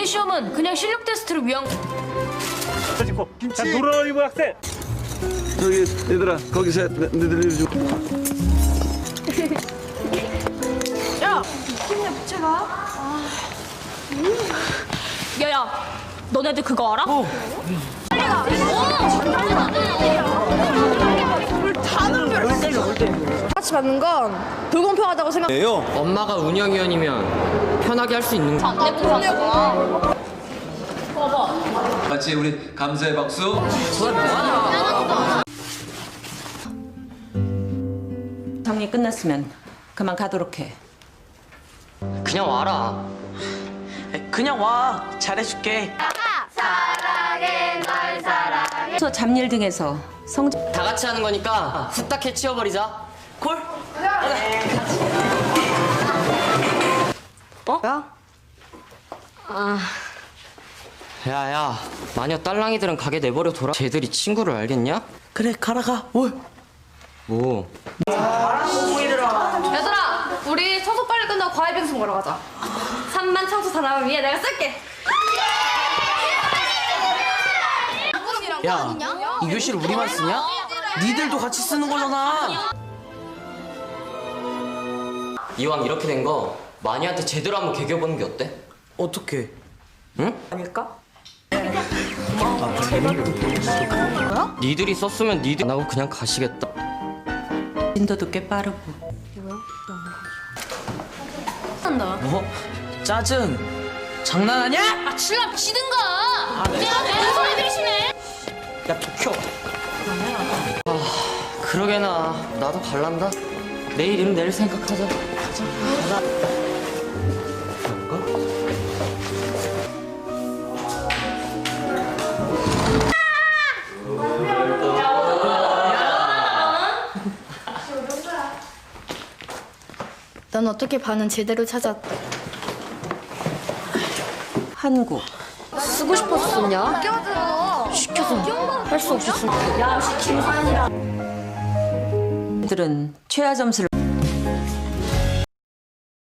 이 시험은 그냥 실력 테스트를 위한 찍고 자 노란이고 학생. 저기 얘들아 거기서 너- 너희들 일 좀. 야야 너네들 그거 알아? 같이 받는 건 불공평하다고 생각. 엄마가 운영위원이면 편하게 할 수 있는 거. 같이 우리 감사의 박수. 정리 끝났으면 그만 가도록 해. 그냥 와라. 그냥 와 잘해줄게 저 잡일 등에서 성적 다 같이 하는 거니까 후딱 해 치워버리자. 콜? 야야, 마녀 딸랑이들은 가게 내버려 둬라. 쟤들이 친구를 알겠냐? 그래 가라 가. 올 뭐? 얘들아 우리 청소 빨리 끝나고 과외 병송 보러 가자. 3만 청소 사람을 위해 내가 쓸게 야, 이 교실 우리만 쓰냐? 니들도 같이 쓰는 거잖아. 이왕 이렇게 된 거 마녀한테 제대로 한번 개겨보는 게 어때? 어떻게? 응? 아닐까? 니들이 썼으면 니들 안 하고 그냥 가시겠다. 진도도 꽤 빠르고. 뭐? 짜증. 장난하냐? 아 칠라 치든가 야 비켜. 그러게나 나도 갈란다. 내일이면 내일 생각하자. 넌 어떻게 반은 제대로 찾았? 한국. 쓰고 싶었었냐? 시켜서 할 수 없었어. 애들은 최하 점수를